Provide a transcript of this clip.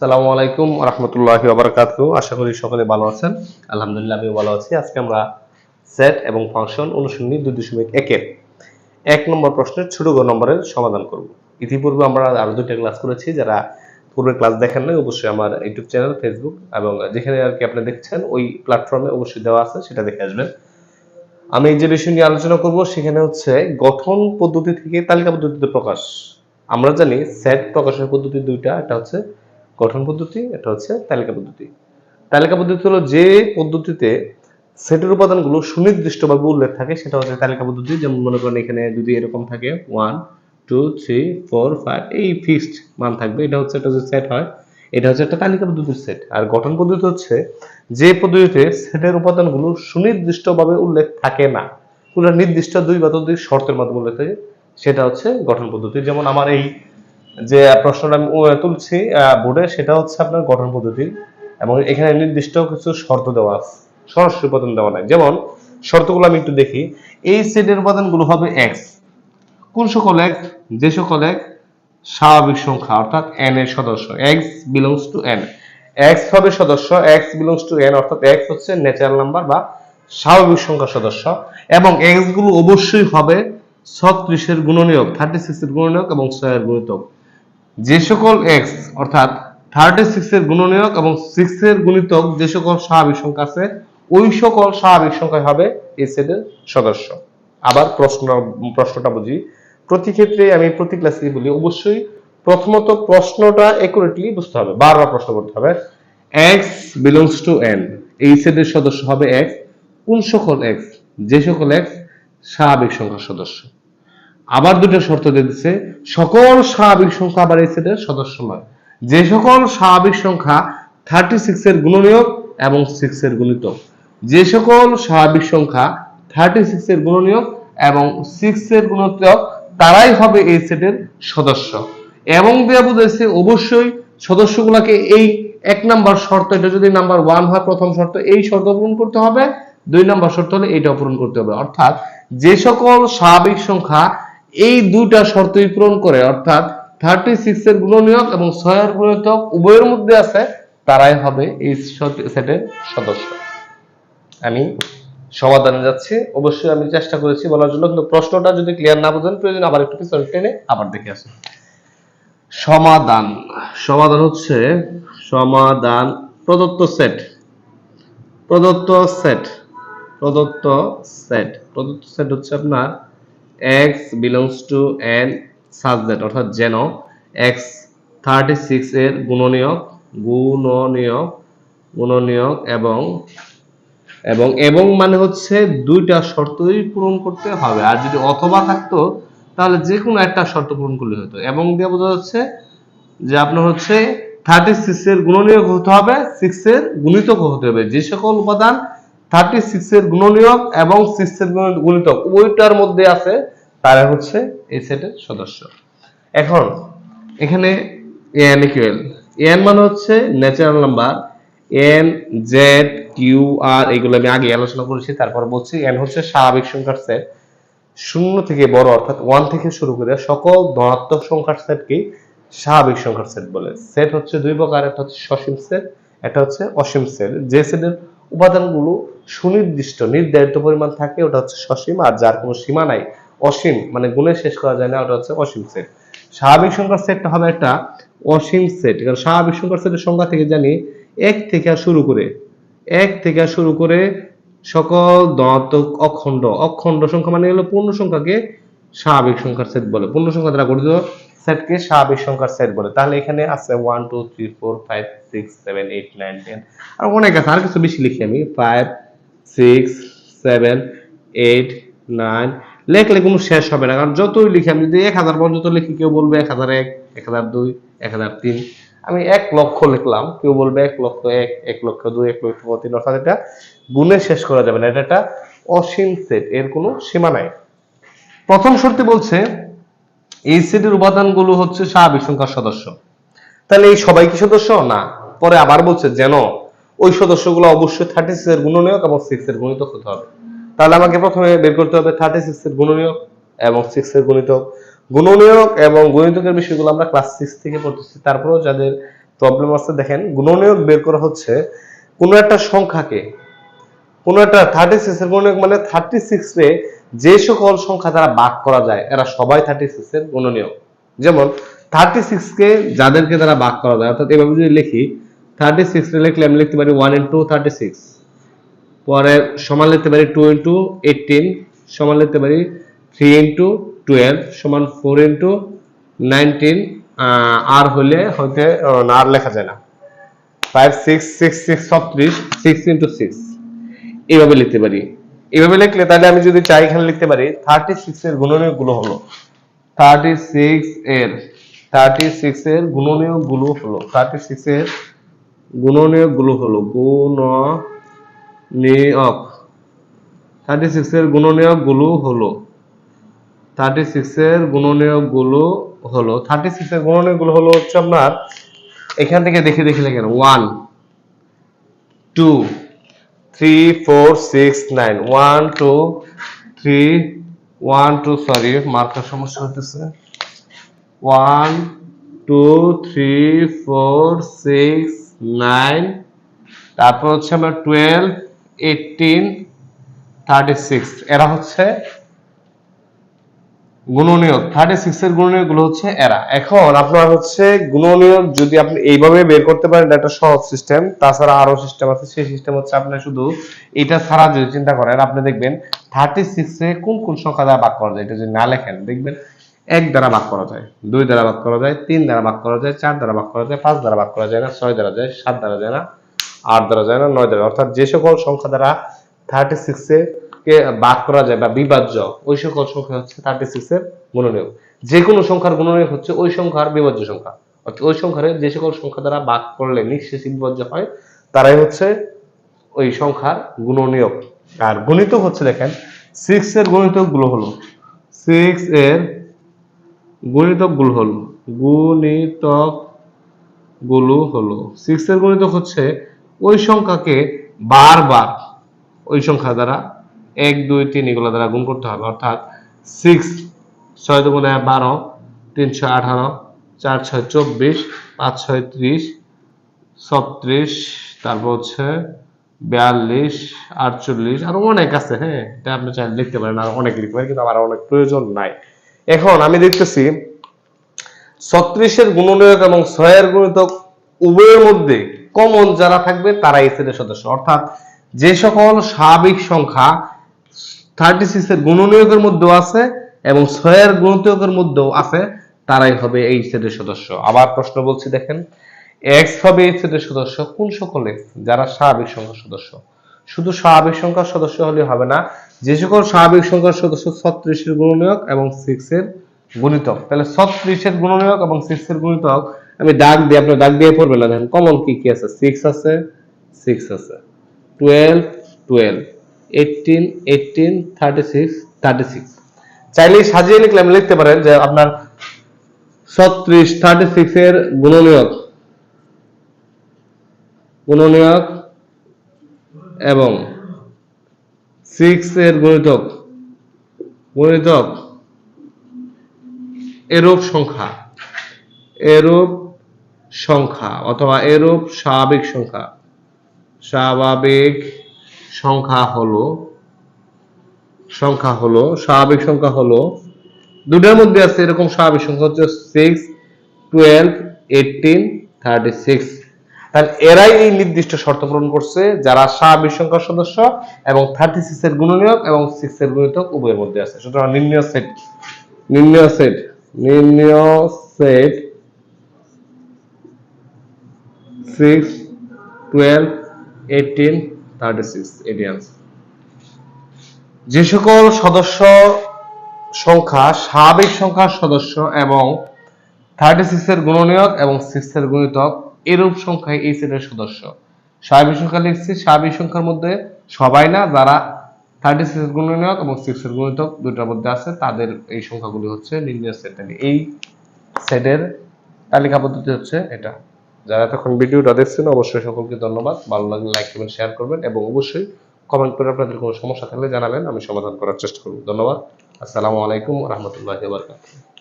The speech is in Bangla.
সালামু আলাইকুম রহমতুল্লাহি ওবরাকাতু আশা করি সকলে ভালো আছেন। আলহামদুলিল্লাহ আমিও ভালো আছি। আজকে আমরা সেট এবং ফাংশন অনুশীলনী দুই দশমিক একের এক নম্বর প্রশ্নের ছোট নম্বরের সমাধান করব। ইতিপূর্বে আমরা আরও দুইটা ক্লাস করেছি। যারা পূর্বের ক্লাস দেখেন নাই, অবশ্যই আমার ইউটিউব চ্যানেল ফেসবুক এবং যেখানে আর কি আপনি দেখছেন, ওই প্ল্যাটফর্মে অবশ্যই দেওয়া আছে, সেটা দেখে আসবেন। আমি যে বিষয় নিয়ে আলোচনা করব, সেখানে হচ্ছে গঠন পদ্ধতি থেকে তালিকা পদ্ধতিতে প্রকাশ। আমরা জানি সেট প্রকাশের পদ্ধতি দুইটা একটা হচ্ছে গঠন পদ্ধতি, এটা হচ্ছে তালিকা পদ্ধতি। তালিকা পদ্ধতি হলো যে পদ্ধতিতে সেটের উপাদানগুলো সুনির্দিষ্টভাবে উল্লেখ থাকে, সেটা হচ্ছে তালিকা পদ্ধতি। যেমন মনে করেন এখানে যদি এরকম থাকে one two three four five এই ফিক্সড মান থাকবে। এটা হচ্ছে একটা যে সেট হয়, এটা হচ্ছে একটা তালিকা পদ্ধতির সেট আর গঠন পদ্ধতি হচ্ছে যে পদ্ধতিতে সেটের উপাদানগুলো সুনির্দিষ্টভাবে উল্লেখ থাকে না। নির্দিষ্ট দুই বা শর্তের মাধ্যমে উল্লেখ থাকে, সেটা হচ্ছে গঠন পদ্ধতি। যেমন আমার এই যে প্রশ্নটা আমি তুলছি বোর্ডে, সেটা হচ্ছে আপনার গঠন পদ্ধতি এবং এখানে নির্দিষ্ট কিছু শর্ত দেওয়া আছে, সরাসরি উপাদান দেওয়া নাই। যেমন, শর্তগুলো আমি একটু দেখি। এই সেটের উপাদানগুলো হবে এক্স কোন সকল এক যে সকল এক স্বাভাবিক সংখ্যা, অর্থাৎ এন এর সদস্য। X belongs to N X হবে সদস্য এক্স বিলংস টু এন অর্থাৎ এক্স হচ্ছে ন্যাচারাল নাম্বার বা স্বাভাবিক সংখ্যা সদস্য। এবং এক্সগুলো অবশ্যই হবে ছত্রিশের গুণনীয়ক থার্টি সিক্স এর গুণনীয়ক এবং ছয়ের গুণিতক। যে সকল এক্স অর্থাৎ থার্টি সিক্সের গুণনীয়ক এবং সিক্সের গুণিতক যে সকল স্বাভাবিক সংখ্যা আছে, ওই সকল স্বাভাবিক সংখ্যা হবে এই সেটের সদস্য। আবার প্রশ্ন, প্রশ্নটা বুঝি। প্রতি ক্ষেত্রে আমি প্রতি ক্লাসে বলি, অবশ্যই প্রথমত প্রশ্নটা একুরেটলি বুঝতে হবে, বারবার প্রশ্ন করতে হবে। এক্স বিলংস টু এন এই সেটের সদস্য হবে এক্স কোন সকল এক্স যে সকল এক্স স্বাভাবিক সংখ্যার সদস্য। আবার দুটো শর্ত দিচ্ছে, সকল স্বাভাবিক সংখ্যা আবার এই সেটের সদস্য নয়। যে সকল স্বাভাবিক সংখ্যা থার্টি সিক্স এর গুণনীয়ক এবং সিক্স এর গুণিতক যে সকল স্বাভাবিক সংখ্যা থার্টি সিক্স এর গুণনীয়ক এবং সিক্স এর গুণিতক, তারাই হবে এই সেটের সদস্য। এবং দেয়া বুঝাইছে অবশ্যই সদস্যগুলোকে এই এক নাম্বার শর্ত, এটা যদি নাম্বার ওয়ান হয়, প্রথম শর্ত, এই শর্ত পূরণ করতে হবে। দুই নাম্বার শর্ত হলে এটা পূরণ করতে হবে। অর্থাৎ যে সকল স্বাভাবিক সংখ্যা এই দুটা শর্তই পূরণ করে, অর্থাৎ থার্টি সিক্স এর গুণনীয়ক এবং ছয়ের গুণিতক উভয়ের মধ্যে আছে, তারাই হবে এই সেটের সদস্য। আমি সমাধানে যাচ্ছি। অবশ্যই আমি চেষ্টা করেছি বলার জন্য, কিন্তু প্রশ্নটা যদি ক্লিয়ার না বুঝেন, প্রয়োজন আবার একটু পিছনে টেনে আবার দেখে আসুন। সমাধান। সমাধান হচ্ছে সমাধান প্রদত্ত সেট। প্রদত্ত সেট। প্রদত্ত সেট। প্রদত্ত সেট হচ্ছে আপনার X belongs to N such that অর্থাৎ যেন। এক্স থার্টি সিক্স এর গুণনীয়ক গুণনীয়ক গুণনীয়ক এবং এবং এবং মানে হচ্ছে দুইটা শর্তই পূরণ করতে হবে। আর যদি অথবা থাকতো, তাহলে যে কোনো একটা শর্ত পূরণ করলে হতো। এবং দিয়ে বোঝা যাচ্ছে যে আপনার হচ্ছে থার্টি সিক্স এর গুণনীয়ক হতে হবে সিক্স এর গুণিতক হতে হবে। যে সকল উপাদান থার্টি সিক্সের গুণনীয়ক এবং সিক্সের গুণিতক। ওইটার মধ্যে আছে তারা হচ্ছে এই সেটের সদস্য। এখন, এখানে এন ইকুয়াল এন মানে হচ্ছে natural number N, Z, Q, আর এগুলো আমি আগে আলোচনা করেছি, তারপর বলছি এন হচ্ছে স্বাভাবিক সংখ্যার সেট শূন্য থেকে বড় অর্থাৎ ওয়ান থেকে শুরু করে সকল ধনাত্মক সংখ্যার সেটকে স্বাভাবিক সংখ্যার সেট বলে। সেট হচ্ছে দুই প্রকার, একটা হচ্ছে সসীম সেট একটা হচ্ছে অসীম সেট যে সেটের উপাদানগুলো সুনির্দিষ্ট, নির্ধারিত পরিমাণ থাকে, ওটা হচ্ছে সসীম, আর যার কোনো সীমা নাই, অসীম মানে গুণে শেষ করা যায় না, ওটা হচ্ছে অসীম সেট। স্বাভাবিক সংখ্যার সেটটা হবে একটা অসীম সেট, কারণ স্বাভাবিক সংখ্যার সেটের সংখ্যা থেকে জানি এক থেকে শুরু করে, এক থেকে শুরু করে সকল ধনাত্মক অখণ্ড অখণ্ড সংখ্যা মানে হলো পূর্ণ সংখ্যাকে স্বাভাবিক সংখ্যার সেট বলে। পূর্ণ সংখ্যা দ্বারা গঠিত সেটকে স্বাভাবিক সংখ্যার সেট বলে। তাহলে এখানে আছে one two three four five six seven eight nine ten আর অনেক আছে। আর কিছু বেশি লিখি আমি। Five six seven eight nine লেখলে কোনো শেষ হবে না। কারণ যতই লিখি আমি, যদি এক হাজার পর্যন্ত লিখি, কেউ বলবে এক হাজার এক এক হাজার দুই, এক হাজার তিন। আমি এক লক্ষ লিখলাম, কেউ বলবে এক লক্ষ এক এক লক্ষ দুই, এক লক্ষ তিন, অর্থাৎ এটা গুণে শেষ করা যাবে না। এটা একটা অসীম সেট, এর কোনো সীমা নাই। প্রথম শর্তে বলছে এই সেটের উপাদানগুলো হচ্ছে স্বাভাবিক সংখ্যার সদস্য। তাহলে এই সবাই কি সদস্য? না। পরে আবার বলছে যেন ওই সদস্যগুলো অবশ্যই থার্টি সিক্স এর গুণনীয়ক এবং সিক্স এর গুণিতক হতে হবে। তাহলে আমাকে প্রথমে বের করতে হবে থার্টি সিক্স এর গুণনীয়ক এবং সিক্স এর গুণিতক। গুণনীয়ক এবং গণিতকের বিষয়গুলো আমরা ক্লাস সিক্স থেকে পড়তেছি। তারপরেও যাদের প্রবলেম আছে, দেখেন গুণনীয়ক বের করা হচ্ছে কোনো একটা সংখ্যাকে। কোনো একটা থার্টি সিক্স এর গুণনীয়ক মানে থার্টি সিক্স রে যে সকল সংখ্যা দ্বারা ভাগ করা যায়, এরা সবাই থার্টি সিক্স এর গুণনীয়ক। যেমন থার্টি সিক্সকে যাদেরকে দ্বারা ভাগ করা যায়, অর্থাৎ এভাবে যদি লিখি থার্টি সিক্স লিখলে আমি লিখতে পারি ওয়ান ইন্টু থার্টি সিক্স পরে সমান লিখতে পারি টু ইন্টু এইটিন সমান লিখতে পারি থ্রি ইন্টু টুয়েলভ সমান ফোর ইন্টু নাইনটিন আর হলে হইতে না আর লেখা যায় না। ফাইভ সিক্স সিক্স সিক্স ছত্রিশ সিক্স ইন্টু সিক্স এইভাবে লিখতে পারি। এইভাবে লিখলে তাহলে আমি যদি চাই এখানে লিখতে পারি থার্টি সিক্স এর গুণনীয়গুলো হলো। থার্টি সিক্স এর থার্টি সিক্স এর গুণনীয়গুলো হলো থার্টি সিক্স এর গুণনীয়গুলো হলো গুণ নিয়োগ থার্টি সিক্স এর গুণনীয়কগুলো হলো থার্টি সিক্স এর গুণনীয়কগুলো হলো থার্টি সিক্স এর গুণনীয়কগুলো হলো হচ্ছে আপনার, এখান থেকে দেখে দেখে লেখেন one two three four six nine one two three one two sorry marker সমস্যা হতেছে one two three four six nine তারপর হচ্ছে আমরা টুয়েলভ এইটিন থার্টি সিক্স এরা হচ্ছে গুণনীয়ক থার্টি সিক্স এর গুণনীয়কগুলো হচ্ছে এরা। এখন আপনার হচ্ছে গুণনীয়ক যদি আপনি এইভাবে বের করতে পারেন একটা সহজ সিস্টেম তাছাড়া আরও সিস্টেম আছে, সেই সিস্টেম হচ্ছে আপনি শুধু এটা ছাড়া যদি চিন্তা করেন, আপনি দেখবেন থার্টি সিক্সে কোন কোন সংখ্যা দ্বারা ভাগ করা যায়? এটা যদি না লেখেন, দেখবেন এক দ্বারা ভাগ করা যায়, দুই দ্বারা ভাগ করা যায়, তিন দ্বারা ভাগ করা যায়, চার দ্বারা ভাগ করা যায়, পাঁচ দ্বারা ভাগ করা যায় না, ছয় দ্বারা যায়, সাত দ্বারা যায় না, আট দ্বারা যায় না, নয় দ্বারা অর্থাৎ যে সকল সংখ্যা দ্বারা থার্টি সিক্সে কে ভাগ করা যায় বা বিভাজ্য, ওই সকল সংখ্যা হচ্ছে থার্টি সিক্স এর গুণনীয়ক। যে কোনো সংখ্যার গুণনীয়ক হচ্ছে ওই সংখ্যার বিভাজ্য সংখ্যা। অর্থাৎ ওই সংখ্যার যে সকল সংখ্যা দ্বারা ভাগ করলে নিঃশেষ বিভাজ্য হয়, তারাই হচ্ছে ওই সংখ্যার গুণনীয়ক। আর গুণিতক হচ্ছে দেখেন সিক্স এর গুণিতকগুলো হলো সিক্স এর গুণিতকগুলো হলো, গুণিতকগুলো হলো সিক্স এর গুণিতক হচ্ছে ওই সংখ্যাকে বারবার ওই সংখ্যা দ্বারা এক, দুই, তিন এগুলো দ্বারা গুণ করতে হবে। অর্থাৎ সিক্স ছয় দুগুণে বারো, তিন ছয় আঠারো, চার ছয় চব্বিশ, পাঁচ ছয় ত্রিশ, ছত্রিশ, তারপর হচ্ছে বিয়াল্লিশ, আটচল্লিশ, আরও অনেক আছে হ্যাঁ? এটা আপনি চাইলে লিখতে পারেন, আর অনেক লিখতে পারেন, কিন্তু আমার অনেক প্রয়োজন নাই। এখন আমি দেখতেছি ছত্রিশের গুণনীয়ক এবং ছয়ের গুণিতক উভয়ের মধ্যে কমন যারা থাকবে তারা এই সেটের সদস্য। অর্থাৎ যে সকল স্বাভাবিক সংখ্যা থার্টি সিক্সের গুণনীয়কের মধ্যেও আছে এবং ছয়ের গুণনীয়কের মধ্যেও আছে, তারাই হবে এই সেটের সদস্য। আবার প্রশ্ন বলছি, দেখেন এক্স হবে এই সেটের সদস্য কোন সকল? এক্স যারা স্বাভাবিক সংখ্যার সদস্য। শুধু স্বাভাবিক সংখ্যার সদস্য হলে হবে না, যে সকল স্বাভাবিক সংখ্যার সদস্য ছত্রিশের গুণনীয়ক এবং সিক্স এর গুণিতক। তাহলে ছত্রিশের গুণনীয়ক এবং সিক্স এর গুণিতক, আমি দাগ দিয়ে আপনার দাগ দিয়ে পড়বেন না। দেখেন কমন কি কি আছে? সিক্স আছে সিক্স আছে। Twelve twelve eighteen eighteen thirty six thirty six চাইলে সাজিয়ে লিখলে লিখতে পারেন যে আপনার ছত্রিশ থার্টি সিক্স এর গুণনীয়ক গুণনীয়ক এবং সিক্স এর এরূপ সংখ্যা এরূপ সংখ্যা অথবা এরূপ স্বাভাবিক সংখ্যা, স্বাভাবিক সংখ্যা হলো সংখ্যা হলো, স্বাভাবিক সংখ্যা হলো দুটার মধ্যে আছে এরকম স্বাভাবিক সংখ্যা হচ্ছে six twelve eighteen thirty six তাহলে এরাই এই নির্দিষ্ট শর্ত পূরণ করছে যারা স্বাভাবিক সংখ্যার সদস্য এবং থার্টি সিক্স এর গুণনীয়ক এবং সিক্স এর গুণিতক উভয়ের মধ্যে আছে। সুতরাং নির্ণয় সেট নির্ণয় সেট নির্ণয় সেট সিক্স টুয়েলভ এইটিন যে সকল সদস্য সংখ্যা স্বাভাবিক সংখ্যার সদস্য এবং থার্টি সিক্স এর গুণনীয়ক এবং সিক্স এর গুণিতক, এরূপ সংখ্যায় এই সেটের সদস্য। স্বাভাবিক সংখ্যা লিখছি স্বাভাবিক সংখ্যার মধ্যে সবাই না, যারা থার্টি সিক্স এর গুণনীয়ক এবং সিক্স এর গুণিতক দুটার মধ্যে আছে, তাদের এই সংখ্যাগুলি হচ্ছে নির্ণয় সেট। এই সেটের তালিকা পদ্ধতি হচ্ছে এটা। যারা তখন ভিডিওটা দেখছেন, অবশ্যই সকলকে ধন্যবাদ। ভালো লাগলে লাইক করবেন শেয়ার করবেন এবং অবশ্যই কমেন্ট করে আপনাদের কোনো সমস্যা থাকলে জানাবেন, আমি সমাধান করার চেষ্টা করব। ধন্যবাদ। আসসালামু আলাইকুম রহমতুল্লাহ বারকাতুহ।